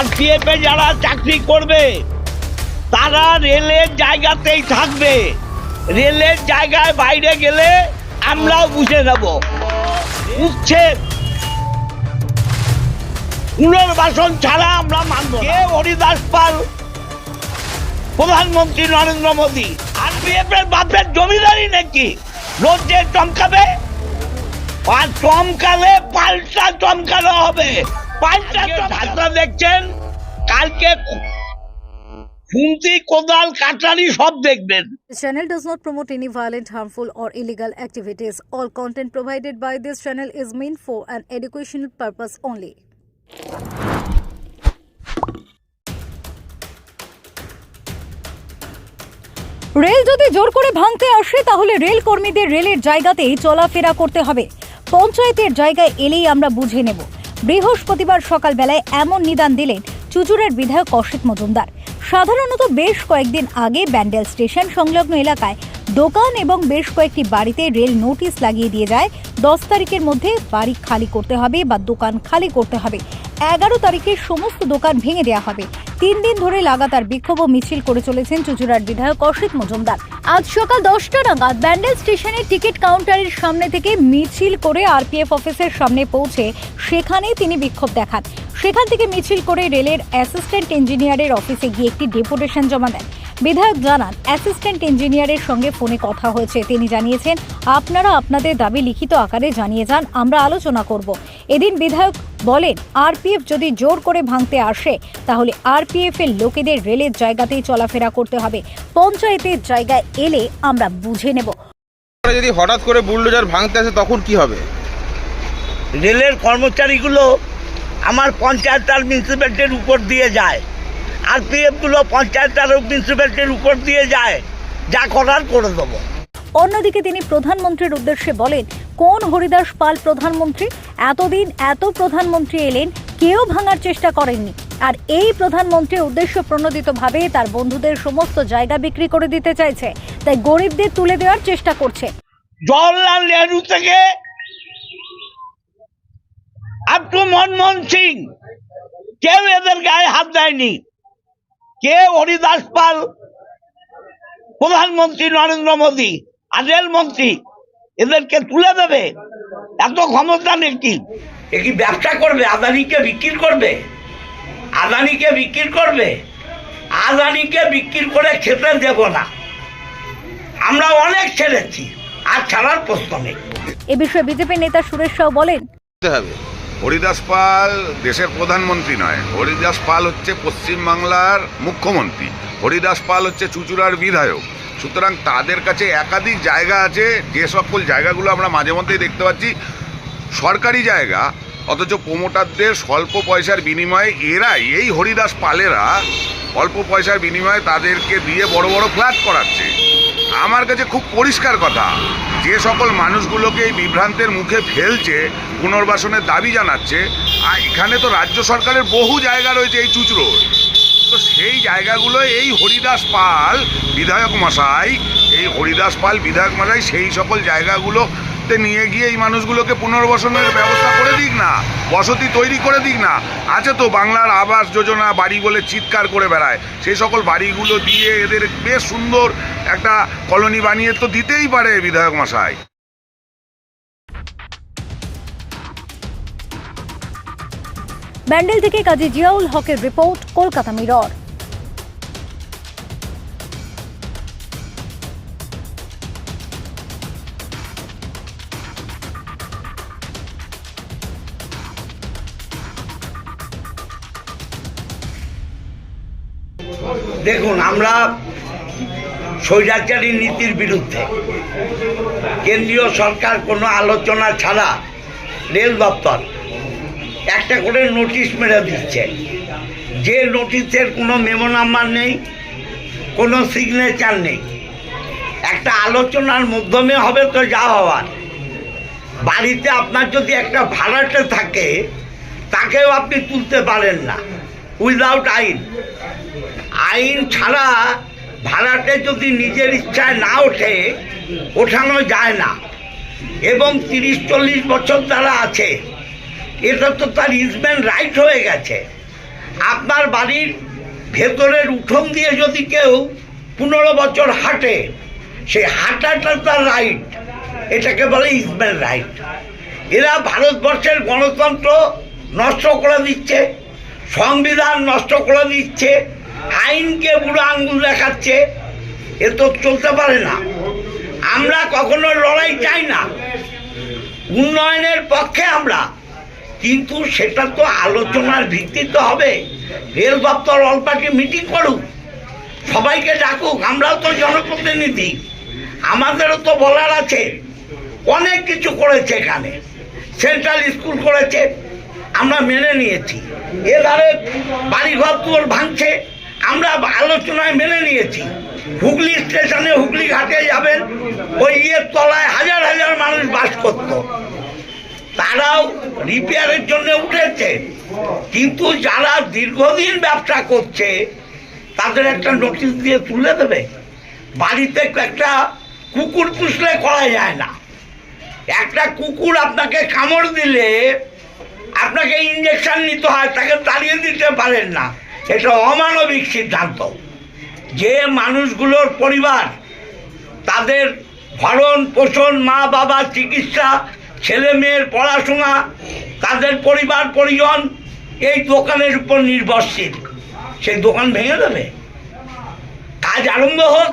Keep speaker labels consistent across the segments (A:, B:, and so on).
A: RPF এ যারা চাকরি করবে, তারা রেলের জায়গাতেই থাকবে। রেলের জায়গায় বাইরে গেলে আমরাও বুঝে নেব। উচ্ছেদ। পুনর্বাসন ছাড়া আমরা মানব। কে হরিদাস পাল? প্রধানমন্ত্রী নরেন্দ্র মোদী। আরপিএফ এর বাপের জমিদারি নাকি? রোজ চমকাবে? আর চমকালে পাল্টা চমকানো হবে।
B: Channel does not promote any violent harmful or illegal activities all content provided by this channel is meant for an educational purpose only rail যদি জোর করে ভাঙতে আসে তাহলে রেল কর্মীদের রেলের জায়গাতেই চলাফেরা করতে হবে। পঞ্চায়েতের জায়গায় এলেই আমরা বুঝে নেব। বৃহস্পতিবার সকালবেলায় এমন নিদান দিলেন চুচুরের বিধায়ক অসিত মজুমদার। সাধারণত বেশ কয়েকদিন আগে ব্যান্ডেল স্টেশন সংলগ্ন এলাকায় দোকান এবং বেশ কয়েকটি বাড়িতে রেল নোটিশ লাগিয়ে দিয়ে যায়, দশ তারিখের মধ্যে বাড়ি খালি করতে হবে বা দোকান খালি করতে হবে। এগারো তারিখে সমস্ত দোকান ভেঙে দেওয়া হবে। তিন দিন ধরে লাগাতার বিক্ষোভ ও মিছিল করে চলেছেন চুচুড়ার বিধায়ক অসিত মজুমদার। আজ সকাল দশটা নাগাদ ব্যান্ডেল স্টেশনের টিকিট কাউন্টারের সামনে থেকে মিছিল করে আরপিএফ অফিসের সামনে পৌঁছে সেখানে তিনি বিক্ষোভ দেখান। সেখান থেকে মিছিল করে রেলের অ্যাসিস্ট্যান্ট ইঞ্জিনিয়ারের অফিসে গিয়ে একটি ডেপুটেশন জমা দেন। বিধায়ক জানান অ্যাসিস্ট্যান্ট ইঞ্জিনিয়ারের সঙ্গে ফোনে কথা হয়েছে। তিনি জানিয়েছেন আপনারা আপনাদের দাবি লিখিত আকারে জানিয়ে যান আমরা আলোচনা করব। এদিন বিধায়ক বলেন আরপিএফ যদি জোর করে ভাঙতে আসে তাহলে আরপিএফ এর লোকেদের রেলের জায়গাতেই চলাফেরা করতে হবে। পঞ্চায়েতের জায়গায় এলে আমরা বুঝে নেব।
C: যদি হঠাৎ করে বুলডোজার ভাঙতে আসে তখন কি হবে?
A: রেলের কর্মচারীগুলো আমার পঞ্চায়েত আর মিউনিসিপ্যালিটির উপর দিয়ে যায়। আরগুলো পঞ্চায়েত আর মিউনিসিপ্যালিটির উপর দিয়ে যায়। যা করার করে দেবো।
B: অন্যদিকে তিনি প্রধানমন্ত্রীর উদ্দেশ্যে বলেন কোন হরিদাস পাল প্রধানমন্ত্রী? এতদিন এত প্রধানমন্ত্রী এলেন কেউ ভাঙার চেষ্টা করেননি। আর এই প্রধানমন্ত্রী উদ্দেশ্য প্রণোদিতভাবে তার বন্ধুদের সমস্ত জায়গা বিক্রি করে দিতে চাইছে। তাই গরিবদের তুলে দেওয়ার চেষ্টা করছে।
A: জওয়াহরলাল নেহরু থেকে আপ টু মনমোহন সিং। কেউ এদের গায়ে হাত দেয়নি। কে হরিদাস পাল? প্রধানমন্ত্রী নরেন্দ্র মোদী আর রেলমন্ত্রী এদেরকে তুলে দেবে? এত ক্ষমতা নাকি এ কি ব্যবসা করবে? আদানিকে বিক্রি করবে? আদানিকে বিক্রি করবে? আদানিকে বিক্রি করে খেতে দেব না। আমরা অনেক ছেড়েছি আর ছাড়ার প্রশ্ন নেই।
B: এ বিষয়ে বিজেপি নেতা সুরেশ সাউ বলেন।
C: হবে।
D: হরিদাস পাল দেশের প্রধানমন্ত্রী নয়। হরিদাস পাল হচ্ছে পশ্চিমবাংলার মুখ্যমন্ত্রী। হরিদাস পাল হচ্ছে চুচুড়ার বিধায়ক। সুতরাং তাদের কাছে একাধিক জায়গা আছে। যে সকল জায়গাগুলো আমরা মাঝে মধ্যেই দেখতে পাচ্ছি, সরকারি জায়গা, অথচ প্রমোটারদের স্বল্প পয়সার বিনিময়ে এরাই, এই হরিদাস পালেরা অল্প পয়সার বিনিময়ে তাদেরকে দিয়ে বড় বড় ফ্ল্যাট করাচ্ছে। আমার কাছে খুব পরিষ্কার কথা। যে সকল মানুষগুলোকে এই বিভ্রান্তের মুখে ফেলছে পুনর্বাসনের দাবি জানাচ্ছে, আর এখানে তো রাজ্য সরকারের বহু জায়গা রয়েছে এই চুচরো তো সেই জায়গাগুলো এই হরিদাস পাল, বিধায়ক মশাই, এই হরিদাস পাল, বিধায়ক মশাই, সেই সকল জায়গাগুলোতে নিয়ে গিয়ে এই মানুষগুলোকে পুনর্বাসনের ব্যবস্থা করে দিক না, বসতি তৈরি করে দিক না। আছে তো বাংলার আবাস যোজনা, বাড়ি বলে চিৎকার করে বেড়ায়। সেই সকল বাড়িগুলো দিয়ে এদের বেশ সুন্দর একটা কলোনি বানিয়ে তো দিতেই পারে বিধায়ক মশাই।
B: ব্যান্ডেল থেকে কাজী জিয়াউল হকের রিপোর্ট, কলকাতা মিরর।
A: দেখুন, আমরা স্বৈরাচারী নীতির বিরুদ্ধে কেন্দ্রীয় সরকার কোনো আলোচনা ছাড়া রেল দপ্তর একটা করে নোটিশ মেরে দিচ্ছে। যে নোটিশের কোনো মেমো নাম্বার নেই, কোনো সিগনেচার নেই। একটা আলোচনার মাধ্যমে হবে তো যা হওয়ার। বাড়িতে আপনার যদি একটা ভাড়াটে থাকে, তাকেও আপনি তুলতে পারেন না। উইদাউট আইন। আইন ছাড়া ভাড়াটে যদি নিজের ইচ্ছায় না ওঠে, ওঠানো যায় না। এবং তিরিশ, চল্লিশ বছর তারা আছে, এটা তো তার ইজমেন্ট রাইট হয়ে গেছে। আপনার বাড়ির ভেতরের উঠোন দিয়ে যদি কেউ পনেরো বছর হাঁটে, সেই হাঁটাটা তার রাইট। এটাকে বলে ইসমের রাইট। এরা ভারতবর্ষের গণতন্ত্র নষ্ট করে দিচ্ছে, সংবিধান নষ্ট করে দিচ্ছে আইনকে বুড়ো আঙ্গুল দেখাচ্ছে, এ তো চলতে পারে না। আমরা কখনো লড়াই চাই না। উন্নয়নের পক্ষে আমরা। কিন্তু সেটা তো আলোচনার ভিত্তিতে হবে। রেল দপ্তর অল্পাকে মিটিং করুক, সবাইকে ডাকুক, আমরাও তো জনপ্রতিনিধি। আমাদেরও তো বলার আছে। অনেক কিছু করেছে এখানে। সেন্ট্রাল স্কুল করেছে। আমরা মেনে নিয়েছি। এধারে বাড়িঘর তোর ভাঙছে। আমরা আলোচনায় মেনে নিয়েছি। হুগলি স্টেশনে হুগলি ঘাটে যাবেন, ওই ইয়ের তলায় হাজার হাজার মানুষ বাস করতো। তারাও রিপেয়ারের জন্য উঠেছে। কিন্তু যারা দীর্ঘদিন ব্যবসা করছে, তাদের একটা নোটিশ দিয়ে তুলে দেবে। বাড়িতে একটা কুকুর পুষলে করা যায় না। একটা কুকুর আপনাকে কামড় দিলে, আপনাকে ইঞ্জেকশন নিতে হয়, তাকে তাড়িয়ে দিতে পারেন না। এটা অমানবিক সিদ্ধান্ত। যে মানুষগুলোর পরিবার, তাদের ভরণ পোষণ, মা বাবা চিকিৎসা, ছেলে মেয়ের পড়াশোনা, তাদের পরিবার, পরিজন, এই দোকানের উপর নির্ভরশীল। সেই দোকান ভেঙে দেবে। কাজ আরম্ভ হোক,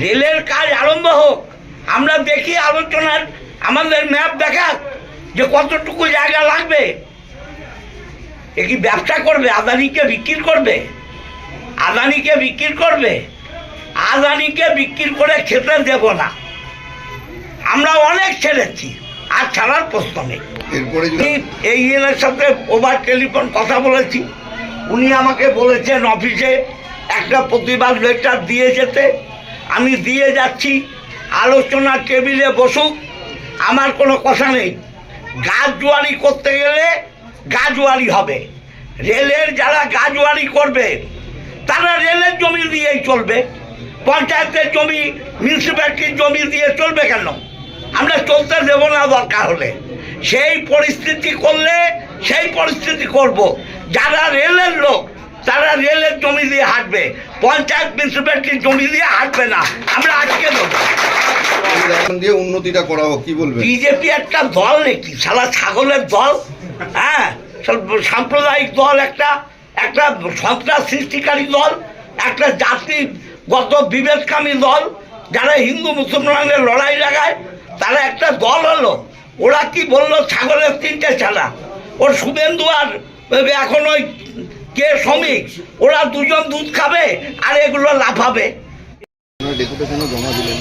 A: রেলের কাজ আরম্ভ হোক, আমরা দেখি আলোচনার, আমাদের ম্যাপ দেখাক যে কতটুকু জায়গা লাগবে। এ কি ব্যবসা করবে? আদানিকে বিক্রি করবে? আদানিকে বিক্রি করবে? আদানিকে বিক্রি করে খেতে দেব না। আমরা অনেক ছেড়েছি আর ছাড়ার প্রশ্ন নেই। এই ইয়ের সাথে ওভার টেলিফোন কথা বলেছি। উনি আমাকে বলেছেন অফিসে একটা প্রতিবাদ লেটার দিয়ে যেতে। আমি দিয়ে যাচ্ছি আলোচনা টেবিলে বসুক আমার কোনো কথা নেই। গাছজুয়ারি করতে গেলে গাছুয়ারি হবে। রেলের যারা গাছুয়ারি করবে তারা রেলের জমি দিয়েই চলবে। পঞ্চায়েতের জমি মিউনিসিপ্যালিটির জমি দিয়ে চলবে কেন? আমরা চলতে দেব না দরকার হলে। সেই পরিস্থিতি করলে সেই পরিস্থিতি করব। যারা রেলের লোক তারা রেলের জমি দিয়ে হাঁটবে। পঞ্চায়েত মিউনিসিপ্যালিটির জমি দিয়ে হাঁটবে না। আমরা আজকে দেবো।
E: দিয়ে উন্নতিটা করা হোক কি বলবেন?
A: বিজেপি একটা দল নাকি? সারা ছাগলের দল? হ্যাঁ সাম্প্রদায়িক দল একটা একটা সন্ত্রাস সৃষ্টিকারী দল, একটা জাতিগত বিভেদকামী দল, যারা হিন্দু মুসলমানের লড়াই লাগায়, তারা একটা দল হলো। ওরা কি বলল ছাগলের তিনটে ছাড়া ওর শুভেন্দু আর এখন ওই কে শ্রমিক? ওরা দুজন দুধ খাবে আর এগুলো লাফাবে।
E: ডেপুটেশনও জমা দিলেন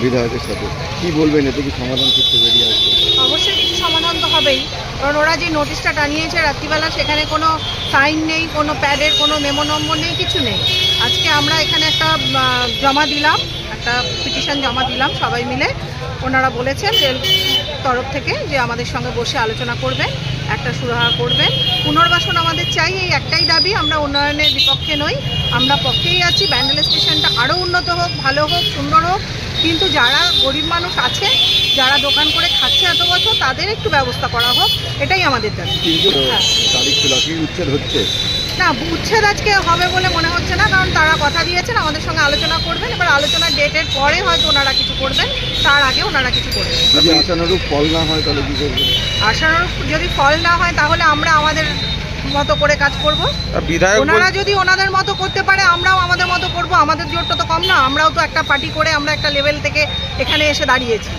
E: বিধায়কের সাথে। কি বলবেন, এতে কি সমাধান করতে বেরিয়ে আসবে?
F: অবশ্যই কিছু সমাধান তো হবেই। কারণ ওরা যে নোটিশটা টানিয়েছে রাত্রিবেলা, সেখানে কোনো সাইন নেই, কোনো প্যাডের কোনো মেমো নম্বর নেই, কিছু নেই। আজকে আমরা এখানে একটা জমা দিলাম, একটা পিটিশন জমা দিলাম সবাই মিলে। ওনারা বলেছেন রেল তরফ থেকে যে আমাদের সঙ্গে বসে আলোচনা করবেন, একটা সুরাহা করবেন। পুনর্বাসন আমাদের চাই, এই একটাই দাবি, আমরা উন্নয়নের বিপক্ষে নই। আমরা পক্ষেই আছি, ব্যান্ডেল স্টেশনটা আরও উন্নত হোক, ভালো হোক, সুন্দর হোক। কিন্তু যারা গরিব মানুষ আছে যারা দোকান করে খাচ্ছে এত বছর তাদের একটু ব্যবস্থা করা হোক এটাই আমাদের দাবি। হ্যাঁ।
E: উচ্ছেদ হচ্ছে।
F: না উচ্ছেদ আজকে হবে বলে মনে হচ্ছে না কারণ তারা কথা দিয়েছেন আমাদের সঙ্গে আলোচনা করবেন এবার আলোচনার ডেটের পরে হয়তো ওনারা কিছু করবেন তার আগে ওনারা কিছু করবেন।
E: আশানুরূপ ফল না হয় তাহলে কি করবেন?
F: আশানুরূপ যদি ফল না হয় তাহলে আমরা আমাদের মতো করে কাজ করব।
C: বিধায়ক
F: ওনারা যদি ওনাদের মতো করতে পারে আমরাও আমাদের মতো করব। আমাদের জোরটা তো কম না আমরাও তো একটা পার্টি করে আমরা একটা লেভেল থেকে এখানে এসে দাঁড়িয়েছি।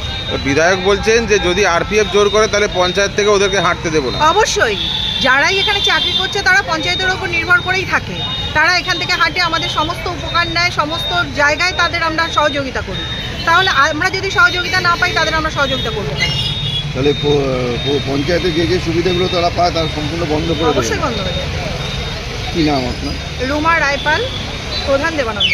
C: বিধায়ক বলছেন যে যদি আরপিএফ জোর করে তাহলে পঞ্চায়েত থেকে ওদেরকে হাঁটতে দেবো না।
F: অবশ্যই। যারাই এখানে চাকরি করছে তারা পঞ্চায়েতের ওপর নির্ভর করেই থাকে। তারা এখান থেকে হাঁটে আমাদের সমস্ত উপকার নেয় সমস্ত জায়গায় তাদের আমরা সহযোগিতা করি। তাহলে আমরা যদি সহযোগিতা না পাই তাদের আমরা সহযোগিতা করব কেন
E: তাহলে প- প- পঞ্চায়েতে যে যে সুবিধাগুলো তারা পায় তার সম্পূর্ণ বন্ধ করে
F: অবশ্যই
E: দেবেন
F: বন্ধ হয়ে যাবে
E: কি নাম আপনার
F: রুমা রায়পাল প্রধান Devananda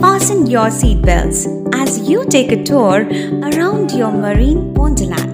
G: Fasten your seatbelts as you take a tour around your marine wonderland.